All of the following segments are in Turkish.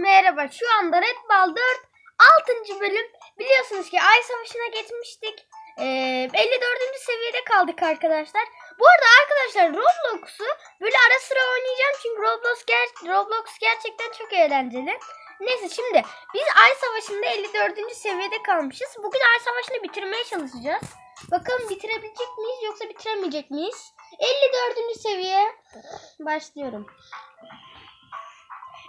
Merhaba şu anda Red Ball 4 6. bölüm biliyorsunuz ki Ay Savaşı'na geçmiştik. Ee, 54. seviyede kaldık arkadaşlar. Bu arada arkadaşlar Roblox'u böyle ara sıra oynayacağım çünkü Roblox, ger Roblox gerçekten çok eğlenceli. Neyse şimdi biz Ay Savaşı'nda 54. seviyede kalmışız. Bugün Ay Savaşı'nı bitirmeye çalışacağız. Bakalım bitirebilecek miyiz yoksa bitiremeyecek miyiz? 54. seviye başlıyorum.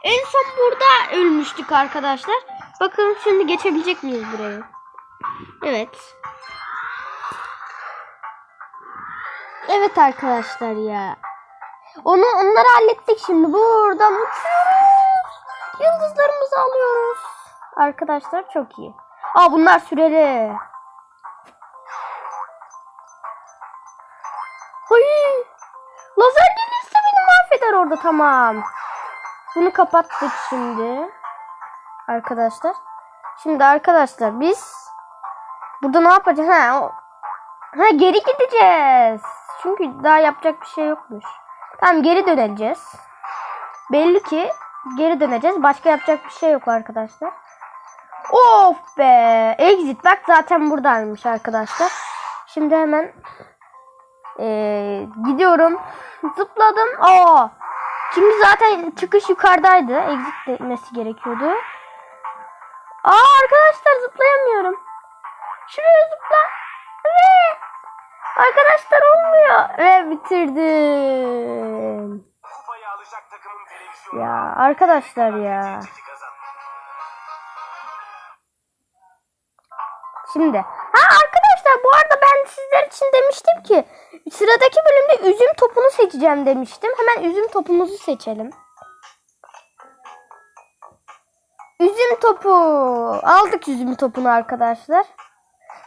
En son burada ölmüştük arkadaşlar. Bakın şimdi geçebilecek miyiz burayı? Evet. Evet arkadaşlar ya. Onu onları hallettik şimdi. Buradan uçuyoruz. Yıldızlarımızı alıyoruz. Arkadaşlar çok iyi. Aa bunlar süreli. Hayır. Lazer gelirse beni mahveder orada tamam. Bunu kapattık şimdi. Arkadaşlar. Şimdi arkadaşlar biz burada ne yapacağız? Ha, o, ha geri gideceğiz. Çünkü daha yapacak bir şey yokmuş. Tamam geri döneceğiz. Belli ki geri döneceğiz. Başka yapacak bir şey yok arkadaşlar. Of be. Exit bak zaten buradaymış arkadaşlar. Şimdi hemen ee, gidiyorum. Zıpladım. Aa, Şimdi zaten çıkış yukarıdaydı. Exit etmesi gerekiyordu. Aa arkadaşlar zıplayamıyorum. Şuraya zıpla. Ve arkadaşlar olmuyor. Ve bitirdim. Ya arkadaşlar ya. Şimdi. Ha arkadaşlar bu arada ben sizler için demiştim ki sıradaki bölümde üzüm topunu seçeceğim demiştim. Hemen üzüm topumuzu seçelim. Üzüm topu. Aldık üzüm topunu arkadaşlar.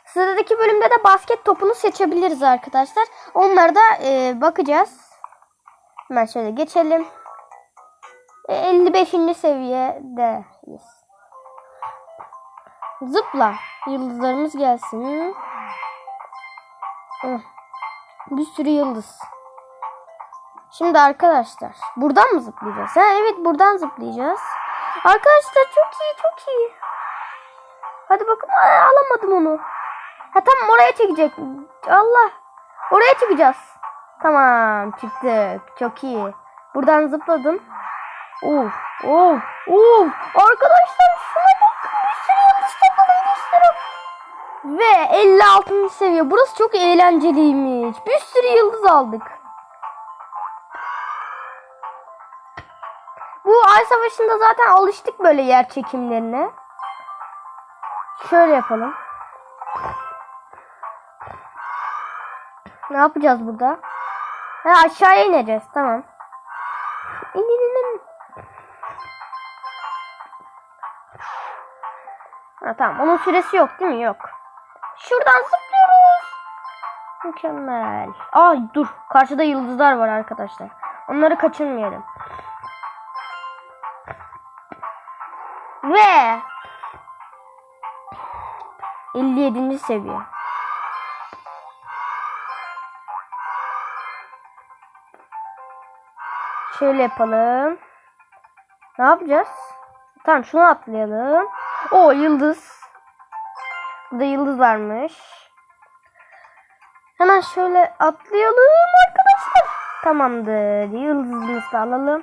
Sıradaki bölümde de basket topunu seçebiliriz arkadaşlar. Onlara da e, bakacağız. Hemen şöyle geçelim. E, 55. seviyedeyiz. Zıpla. Yıldızlarımız gelsin. Hı. Bir sürü yıldız. Şimdi arkadaşlar buradan mı zıplayacağız? Ha evet buradan zıplayacağız. Arkadaşlar çok iyi çok iyi. Hadi bakın Ay, alamadım onu. Ha tamam oraya çekecek. Allah. Oraya çıkacağız. Tamam çıktık. Çok iyi. Buradan zıpladım. Of of of. Arkadaşlar şuna bakın. Bir sürü topladım bir sürü. Ve 56. seviye. Burası çok eğlenceliymiş. Bir sürü yıldız aldık. Bu ay savaşında zaten alıştık böyle yer çekimlerine. Şöyle yapalım. Ne yapacağız burada? Ha aşağıya ineceğiz. Tamam. İn in in. Ha tamam. Onun süresi yok değil mi? Yok. Şuradan zıplıyoruz. Mükemmel. Ay dur. Karşıda yıldızlar var arkadaşlar. Onları kaçırmayalım. Ve 57. seviye. Şöyle yapalım. Ne yapacağız? Tamam şunu atlayalım. O yıldız. Burada yıldız varmış. Hemen şöyle atlayalım arkadaşlar. Tamamdır. Yıldızımızı alalım.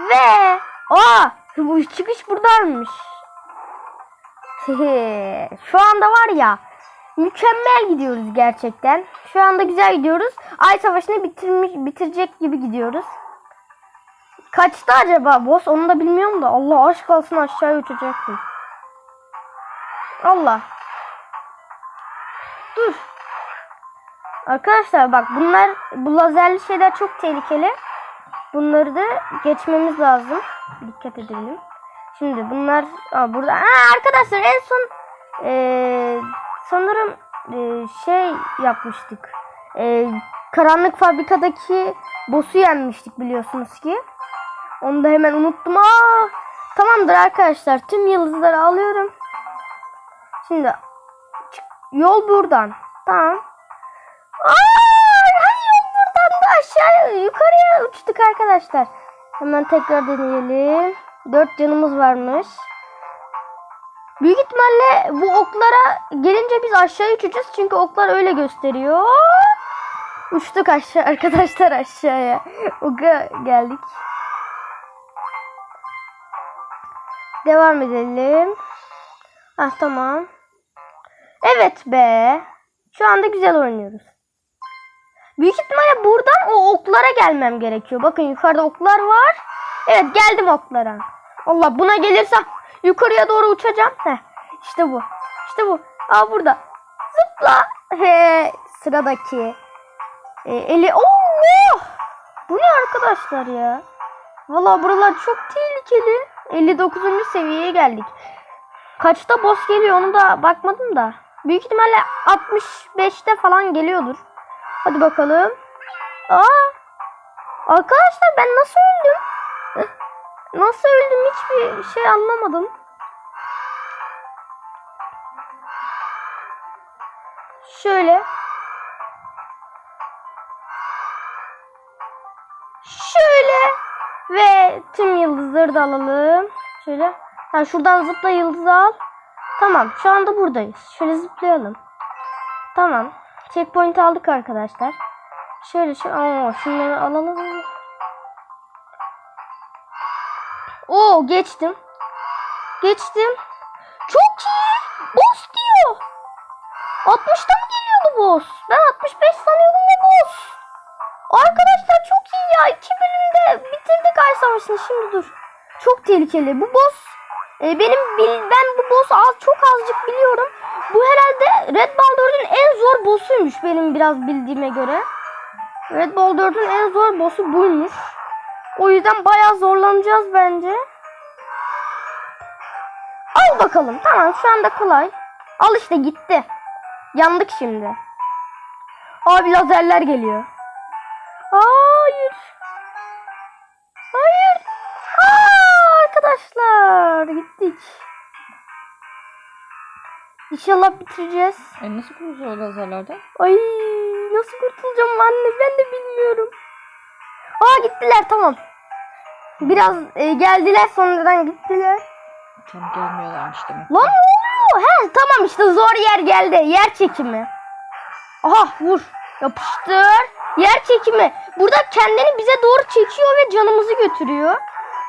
Ve aa bu çıkış buradaymış. Şu anda var ya mükemmel gidiyoruz gerçekten. Şu anda güzel gidiyoruz. Ay savaşını bitirmiş bitirecek gibi gidiyoruz. Kaçtı acaba boss onu da bilmiyorum da Allah aşk olsun aşağıya uçacaktım. Allah. Dur. Arkadaşlar bak bunlar bu lazerli şeyler çok tehlikeli. Bunları da geçmemiz lazım. Dikkat edelim. Şimdi bunlar Aa, burada. Aa, arkadaşlar en son ee, sanırım ee, şey yapmıştık. Ee, karanlık fabrikadaki boss'u yenmiştik biliyorsunuz ki. Onu da hemen unuttum. Aa, tamamdır arkadaşlar. Tüm yıldızları alıyorum. Şimdi yol buradan. Tamam. Aa, hani yol buradan da aşağıya yukarıya uçtuk arkadaşlar. Hemen tekrar deneyelim. 4 canımız varmış. Büyük ihtimalle bu oklara gelince biz aşağı uçacağız. Çünkü oklar öyle gösteriyor. Uçtuk aşağı arkadaşlar aşağıya. Oka geldik. Devam edelim. Ah tamam. Evet be. Şu anda güzel oynuyoruz. Büyük ihtimalle buradan o oklara gelmem gerekiyor. Bakın yukarıda oklar var. Evet geldim oklara. Allah buna gelirsem yukarıya doğru uçacağım. Heh, işte bu. İşte bu. Aa burada. Zıpla. He, sıradaki. E, eli. Oo! Bu ne arkadaşlar ya? Vallahi buralar çok tehlikeli. 59. seviyeye geldik. Kaçta boss geliyor onu da bakmadım da. Büyük ihtimalle 65'te falan geliyordur. Hadi bakalım. Aa! Arkadaşlar ben nasıl öldüm? Eh, Nasıl öldüm hiçbir şey anlamadım. Şöyle. Şöyle. Ve tüm yıldızları da alalım. Şöyle. Ha, şuradan zıpla yıldızı al. Tamam şu anda buradayız. Şöyle zıplayalım. Tamam. Checkpoint aldık arkadaşlar. Şöyle şu Oo, şunları alalım. Oo geçtim. Geçtim. Çok iyi. Boss diyor. 60'ta mı geliyordu boss? Ben 65 sanıyordum ne boss? Arkadaşlar çok iyi ya. İki bölümde bitirdik Ay Savaşı'nı. Şimdi dur. Çok tehlikeli. Bu boss e, benim ben bu boss'u az çok azıcık biliyorum. Bu herhalde Red Ball 4'ün en zor boss'uymuş benim biraz bildiğime göre. Red Ball 4'ün en zor boss'u buymuş. O yüzden bayağı zorlanacağız bence. Al bakalım. Tamam şu anda kolay. Al işte gitti. Yandık şimdi. Abi lazerler geliyor. İnşallah bitireceğiz. E nasıl kurtuluyor lazerlerden? Ay nasıl kurtulacağım anne ben de bilmiyorum. Aa gittiler tamam. Biraz e, geldiler sonradan gittiler. Tam gelmiyorlarmış demek. Lan ne oluyor? He tamam işte zor yer geldi. Yer çekimi. Aha vur. Yapıştır. Yer çekimi. Burada kendini bize doğru çekiyor ve canımızı götürüyor.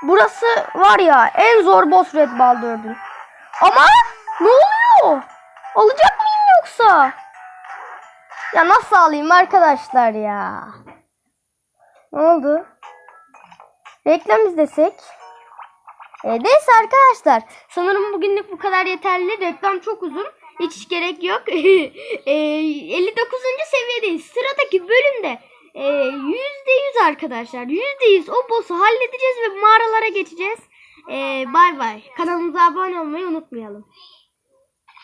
Burası var ya en zor boss Red Ball 4'ün. Ama ne oluyor? Alacak mıyım yoksa? Ya nasıl alayım arkadaşlar ya? Ne oldu? Reklam izlesek. E, neyse arkadaşlar. Sanırım bugünlük bu kadar yeterli. Reklam çok uzun. Hiç gerek yok. e, 59. seviyedeyiz. Sıradaki bölümde e, %100 arkadaşlar. %100 o boss'u halledeceğiz ve mağaralara geçeceğiz. E, bay bay. Kanalımıza abone olmayı unutmayalım.